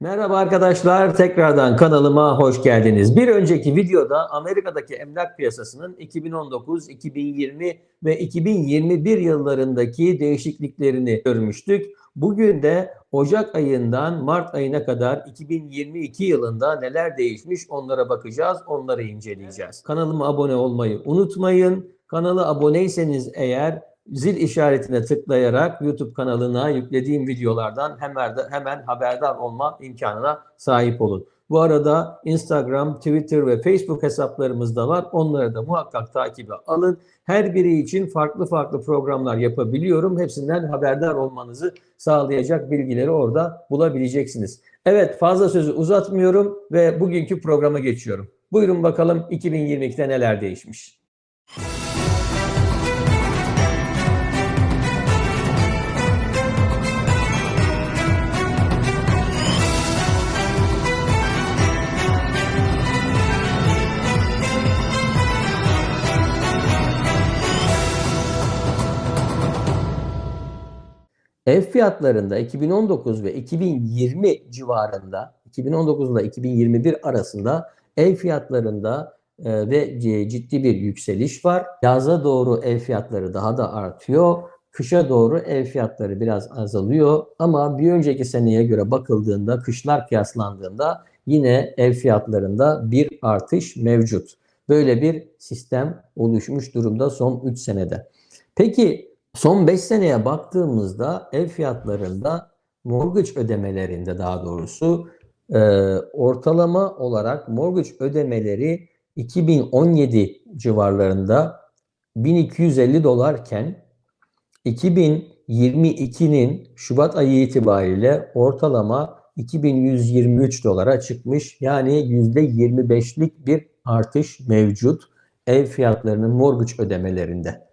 Merhaba arkadaşlar, tekrardan kanalıma hoş geldiniz. Bir önceki videoda Amerika'daki emlak piyasasının 2019, 2020 ve 2021 yıllarındaki değişikliklerini görmüştük. Bugün de Ocak ayından Mart ayına kadar 2022 yılında neler değişmiş onlara bakacağız, onları inceleyeceğiz. Kanalıma abone olmayı unutmayın. Kanala aboneyseniz eğer zil işaretine tıklayarak YouTube kanalına yüklediğim videolardan hemen haberdar olma imkanına sahip olun. Bu arada Instagram, Twitter ve Facebook hesaplarımız da var. Onları da muhakkak takibe alın. Her biri için farklı farklı programlar yapabiliyorum. Hepsinden haberdar olmanızı sağlayacak bilgileri orada bulabileceksiniz. Evet fazla sözü uzatmıyorum ve bugünkü programa geçiyorum. Buyurun bakalım 2022'de neler değişmiş. Ev fiyatlarında 2019 ve 2020 civarında, 2019 ile 2021 arasında ev fiyatlarında e, ve ciddi bir yükseliş var. Yaza doğru ev fiyatları daha da artıyor. Kışa doğru ev fiyatları biraz azalıyor ama bir önceki seneye göre bakıldığında, kışlar kıyaslandığında yine ev fiyatlarında bir artış mevcut. Böyle bir sistem oluşmuş durumda son 3 senede. Peki Son 5 seneye baktığımızda ev fiyatlarında mortgage ödemelerinde daha doğrusu e, ortalama olarak mortgage ödemeleri 2017 civarlarında 1250 dolarken 2022'nin Şubat ayı itibariyle ortalama 2123 dolara çıkmış. Yani %25'lik bir artış mevcut ev fiyatlarının mortgage ödemelerinde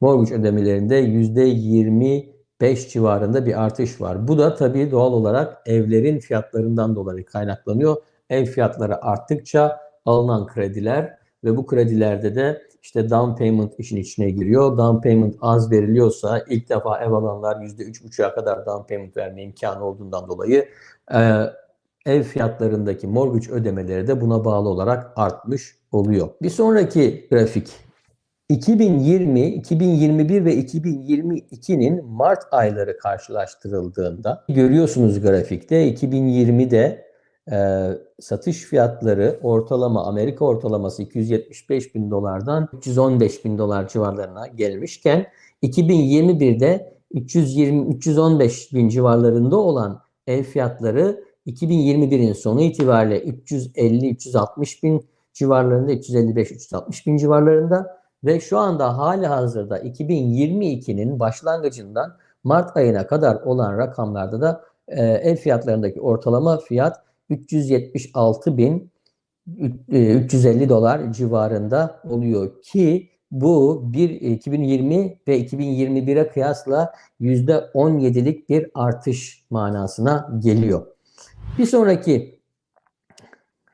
mortgage ödemelerinde %25 civarında bir artış var. Bu da tabii doğal olarak evlerin fiyatlarından dolayı kaynaklanıyor. Ev fiyatları arttıkça alınan krediler ve bu kredilerde de işte down payment işin içine giriyor. Down payment az veriliyorsa ilk defa ev alanlar %3,5'a kadar down payment verme imkanı olduğundan dolayı e, ev fiyatlarındaki mortgage ödemeleri de buna bağlı olarak artmış oluyor. Bir sonraki grafik 2020, 2021 ve 2022'nin Mart ayları karşılaştırıldığında görüyorsunuz grafikte 2020'de e, satış fiyatları ortalama Amerika ortalaması 275 bin dolardan 315 bin dolar civarlarına gelmişken 2021'de 320 315 bin civarlarında olan ev fiyatları 2021'in sonu itibariyle 350-360 bin civarlarında 355-360 bin civarlarında ve şu anda hali hazırda 2022'nin başlangıcından Mart ayına kadar olan rakamlarda da e, ev fiyatlarındaki ortalama fiyat 376 bin 350 dolar civarında oluyor ki bu bir 2020 ve 2021'e kıyasla %17'lik bir artış manasına geliyor. Bir sonraki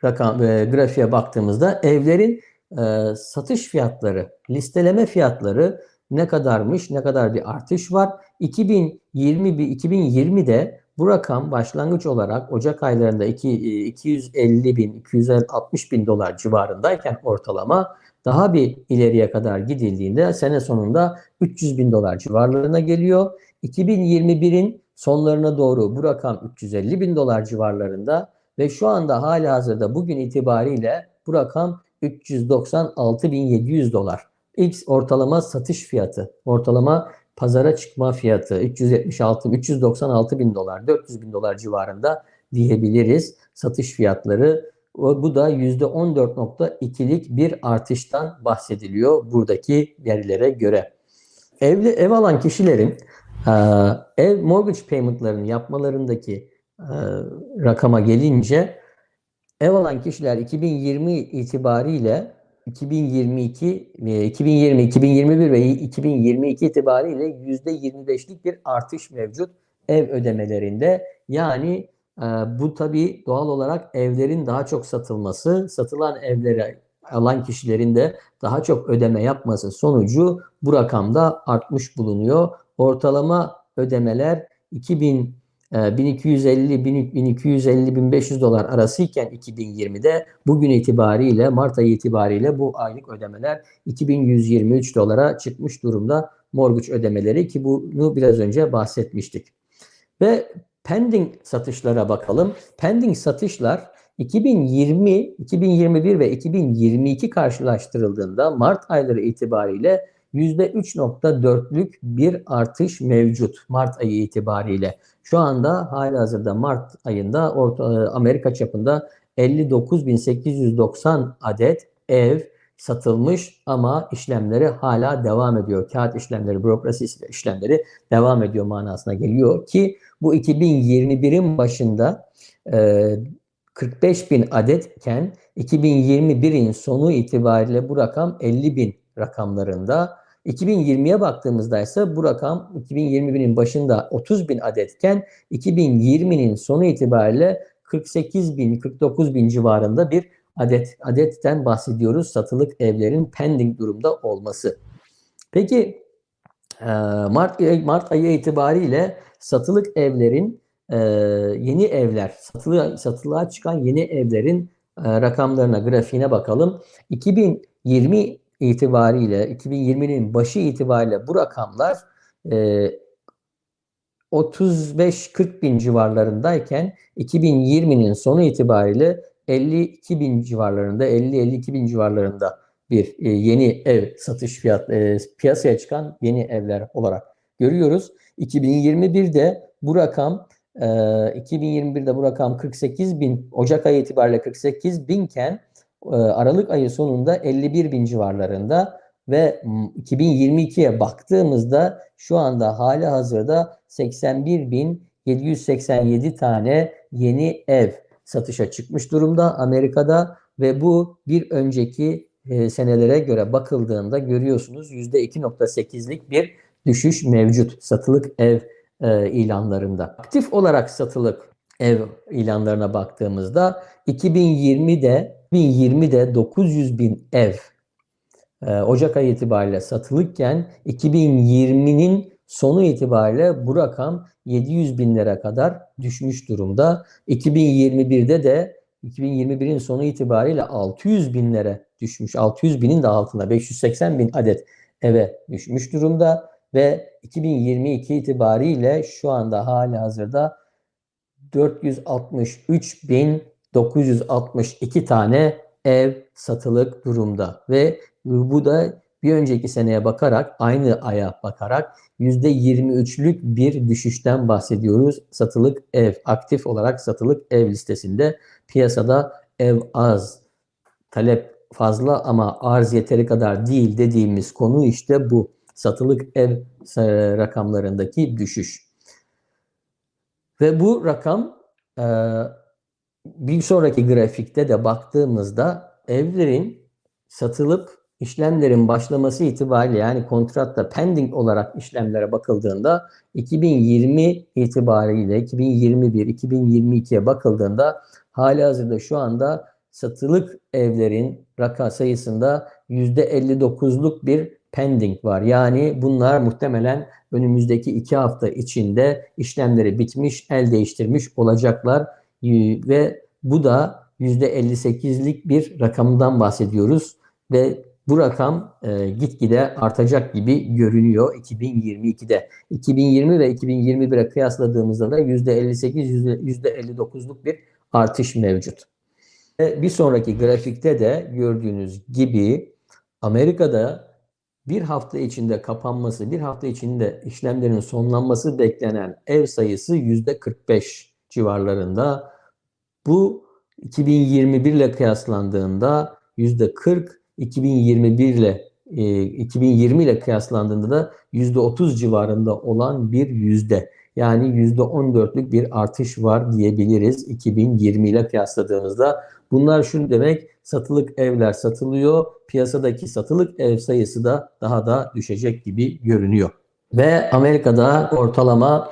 rakam e, grafiğe baktığımızda evlerin e, satış fiyatları, listeleme fiyatları ne kadarmış, ne kadar bir artış var. 2020 2020'de bu rakam başlangıç olarak Ocak aylarında 2, 250 bin, 260 bin dolar civarındayken ortalama daha bir ileriye kadar gidildiğinde sene sonunda 300 bin dolar civarlarına geliyor. 2021'in sonlarına doğru bu rakam 350 bin dolar civarlarında ve şu anda hali hazırda bugün itibariyle bu rakam 396.700 dolar. X ortalama satış fiyatı, ortalama pazara çıkma fiyatı 376 396 bin dolar, 400 bin dolar civarında diyebiliriz satış fiyatları. Bu da %14.2'lik bir artıştan bahsediliyor buradaki verilere göre. Evli ev alan kişilerin ev mortgage paymentlarını yapmalarındaki rakama gelince Ev alan kişiler 2020 itibariyle 2022, 2020, 2021 ve 2022 itibariyle %25'lik bir artış mevcut ev ödemelerinde. Yani e, bu tabii doğal olarak evlerin daha çok satılması, satılan evlere alan kişilerin de daha çok ödeme yapması sonucu bu rakamda artmış bulunuyor. Ortalama ödemeler 2000 1250 1250 1500 dolar arasıyken 2020'de bugün itibariyle Mart ayı itibariyle bu aylık ödemeler 2123 dolara çıkmış durumda mortgage ödemeleri ki bunu biraz önce bahsetmiştik. Ve pending satışlara bakalım. Pending satışlar 2020, 2021 ve 2022 karşılaştırıldığında Mart ayları itibariyle %3.4'lük bir artış mevcut Mart ayı itibariyle. Şu anda halihazırda Mart ayında orta, Amerika çapında 59.890 adet ev satılmış ama işlemleri hala devam ediyor. Kağıt işlemleri, bürokrasi işlemleri devam ediyor manasına geliyor ki bu 2021'in başında e, 45 bin adetken 2021'in sonu itibariyle bu rakam 50 bin rakamlarında. 2020'ye baktığımızda ise bu rakam 2021'in başında 30 bin adetken 2020'nin sonu itibariyle 48 bin, 49 bin civarında bir adet adetten bahsediyoruz satılık evlerin pending durumda olması. Peki Mart, Mart ayı itibariyle satılık evlerin yeni evler, satılığa, satılığa çıkan yeni evlerin rakamlarına, grafiğine bakalım. 2020 itibariyle, 2020'nin başı itibariyle bu rakamlar 35-40 bin civarlarındayken 2020'nin sonu itibariyle 52 bin civarlarında, 50-52 bin civarlarında bir e, yeni ev satış fiyat e, piyasaya çıkan yeni evler olarak görüyoruz. 2021'de bu rakam e, 2021'de bu rakam 48 bin Ocak ayı itibariyle 48 binken e, Aralık ayı sonunda 51 bin civarlarında ve 2022'ye baktığımızda şu anda hali hazırda 81 bin 787 tane yeni ev satışa çıkmış durumda Amerika'da ve bu bir önceki e, senelere göre bakıldığında görüyorsunuz %2.8'lik bir düşüş mevcut satılık ev e, ilanlarında. Aktif olarak satılık ev ilanlarına baktığımızda 2020'de 2020'de 900 bin ev e, Ocak ayı itibariyle satılıkken 2020'nin sonu itibariyle bu rakam 700 binlere kadar düşmüş durumda. 2021'de de 2021'in sonu itibariyle 600 binlere düşmüş. 600 binin de altında 580 bin adet eve düşmüş durumda ve 2022 itibariyle şu anda hali hazırda 463 bin 962 tane ev satılık durumda ve bu da bir önceki seneye bakarak aynı aya bakarak %23'lük bir düşüşten bahsediyoruz. Satılık ev aktif olarak satılık ev listesinde piyasada ev az, talep fazla ama arz yeteri kadar değil dediğimiz konu işte bu. Satılık ev rakamlarındaki düşüş. Ve bu rakam bir sonraki grafikte de baktığımızda evlerin satılıp işlemlerin başlaması itibariyle yani kontratta pending olarak işlemlere bakıldığında 2020 itibariyle 2021 2022'ye bakıldığında hali hazırda şu anda satılık evlerin raka sayısında %59'luk bir pending var. Yani bunlar muhtemelen önümüzdeki iki hafta içinde işlemleri bitmiş, el değiştirmiş olacaklar ve bu da %58'lik bir rakamdan bahsediyoruz ve bu rakam e, gitgide artacak gibi görünüyor 2022'de. 2020 ve 2021'e kıyasladığımızda da %58, %59'luk bir artış mevcut. Ve bir sonraki grafikte de gördüğünüz gibi Amerika'da bir hafta içinde kapanması, bir hafta içinde işlemlerin sonlanması beklenen ev sayısı %45 civarlarında. Bu 2021 ile kıyaslandığında %40 2021 ile e, 2020 ile kıyaslandığında da %30 civarında olan bir yüzde. Yani %14'lük bir artış var diyebiliriz 2020 ile kıyasladığımızda. Bunlar şunu demek satılık evler satılıyor. Piyasadaki satılık ev sayısı da daha da düşecek gibi görünüyor. Ve Amerika'da ortalama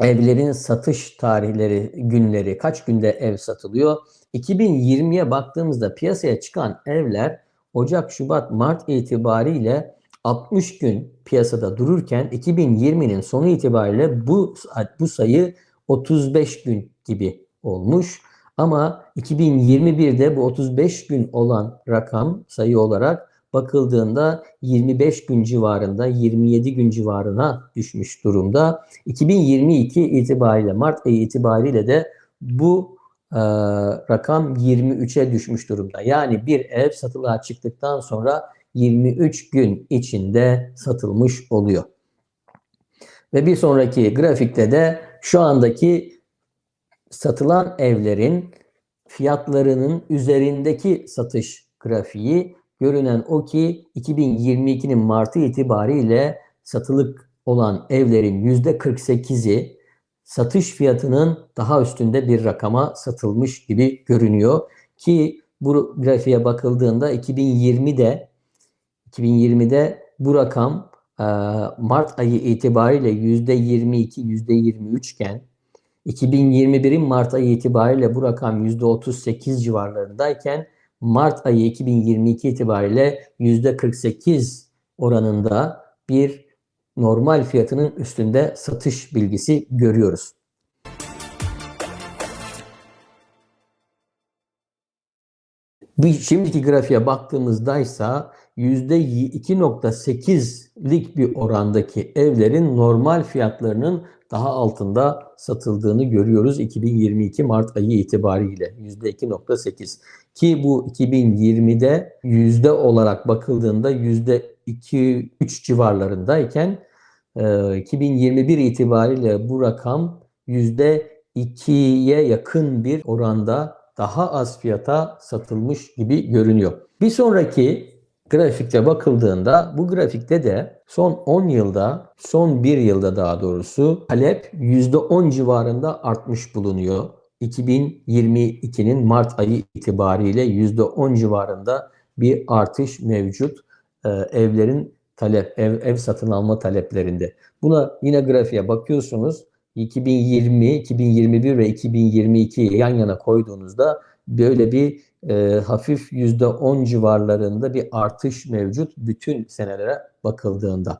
evlerin satış tarihleri, günleri, kaç günde ev satılıyor? 2020'ye baktığımızda piyasaya çıkan evler Ocak, Şubat, Mart itibariyle 60 gün piyasada dururken 2020'nin sonu itibariyle bu bu sayı 35 gün gibi olmuş. Ama 2021'de bu 35 gün olan rakam sayı olarak bakıldığında 25 gün civarında 27 gün civarına düşmüş durumda. 2022 itibariyle Mart ayı itibariyle de bu e, rakam 23'e düşmüş durumda. Yani bir ev satılığa çıktıktan sonra 23 gün içinde satılmış oluyor. Ve bir sonraki grafikte de şu andaki satılan evlerin fiyatlarının üzerindeki satış grafiği görünen o ki 2022'nin Mart'ı itibariyle satılık olan evlerin %48'i satış fiyatının daha üstünde bir rakama satılmış gibi görünüyor. Ki bu grafiğe bakıldığında 2020'de 2020'de bu rakam Mart ayı itibariyle %22, %23 iken 2021'in Mart ayı itibariyle bu rakam %38 civarlarındayken Mart ayı 2022 itibariyle %48 oranında bir normal fiyatının üstünde satış bilgisi görüyoruz. Bir şimdiki grafiğe baktığımızda ise %2.8'lik bir orandaki evlerin normal fiyatlarının daha altında satıldığını görüyoruz 2022 Mart ayı itibariyle %2.8 ki bu 2020'de yüzde olarak bakıldığında %2-3 civarlarındayken 2021 itibariyle bu rakam %2'ye yakın bir oranda daha az fiyata satılmış gibi görünüyor. Bir sonraki grafikte bakıldığında bu grafikte de son 10 yılda, son 1 yılda daha doğrusu talep %10 civarında artmış bulunuyor. 2022'nin Mart ayı itibariyle %10 civarında bir artış mevcut ee, evlerin talep, ev, ev satın alma taleplerinde. Buna yine grafiğe bakıyorsunuz. 2020, 2021 ve 2022'yi yan yana koyduğunuzda böyle bir e, hafif %10 civarlarında bir artış mevcut bütün senelere bakıldığında.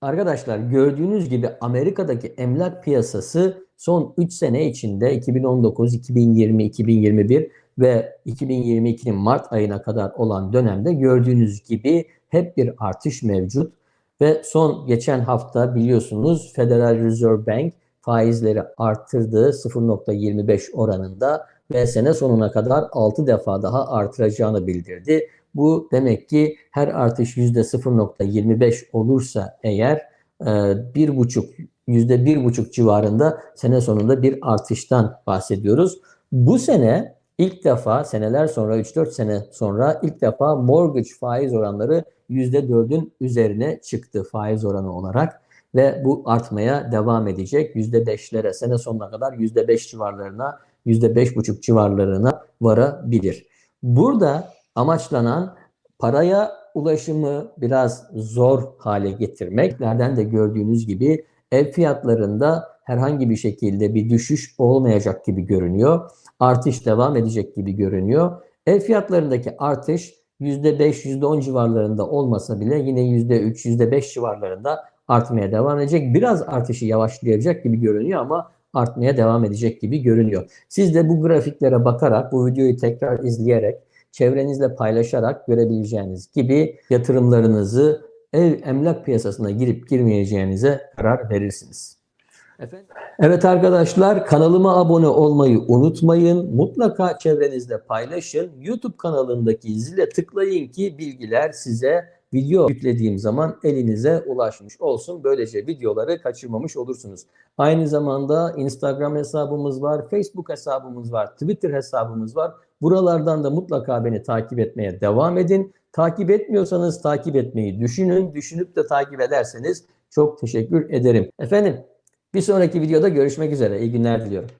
Arkadaşlar gördüğünüz gibi Amerika'daki emlak piyasası son 3 sene içinde 2019, 2020, 2021 ve 2022'nin Mart ayına kadar olan dönemde gördüğünüz gibi hep bir artış mevcut. Ve son geçen hafta biliyorsunuz Federal Reserve Bank faizleri arttırdığı 0.25 oranında ve sene sonuna kadar 6 defa daha artıracağını bildirdi. Bu demek ki her artış %0.25 olursa eğer e, bir buçuk yüzde bir buçuk civarında sene sonunda bir artıştan bahsediyoruz. Bu sene ilk defa seneler sonra 3-4 sene sonra ilk defa mortgage faiz oranları yüzde dördün üzerine çıktı faiz oranı olarak ve bu artmaya devam edecek. Yüzde beşlere sene sonuna kadar yüzde beş civarlarına yüzde beş buçuk civarlarına varabilir. Burada amaçlanan paraya ulaşımı biraz zor hale getirmek. Nereden de gördüğünüz gibi ev fiyatlarında herhangi bir şekilde bir düşüş olmayacak gibi görünüyor. Artış devam edecek gibi görünüyor. Ev fiyatlarındaki artış %5, %10 civarlarında olmasa bile yine %3, %5 civarlarında artmaya devam edecek. Biraz artışı yavaşlayacak gibi görünüyor ama artmaya devam edecek gibi görünüyor. Siz de bu grafiklere bakarak, bu videoyu tekrar izleyerek, çevrenizle paylaşarak görebileceğiniz gibi yatırımlarınızı ev emlak piyasasına girip girmeyeceğinize karar verirsiniz. Efendim? Evet arkadaşlar kanalıma abone olmayı unutmayın. Mutlaka çevrenizde paylaşın. YouTube kanalındaki zile tıklayın ki bilgiler size video yüklediğim zaman elinize ulaşmış olsun. Böylece videoları kaçırmamış olursunuz. Aynı zamanda Instagram hesabımız var, Facebook hesabımız var, Twitter hesabımız var. Buralardan da mutlaka beni takip etmeye devam edin. Takip etmiyorsanız takip etmeyi düşünün. Düşünüp de takip ederseniz çok teşekkür ederim. Efendim bir sonraki videoda görüşmek üzere. İyi günler diliyorum.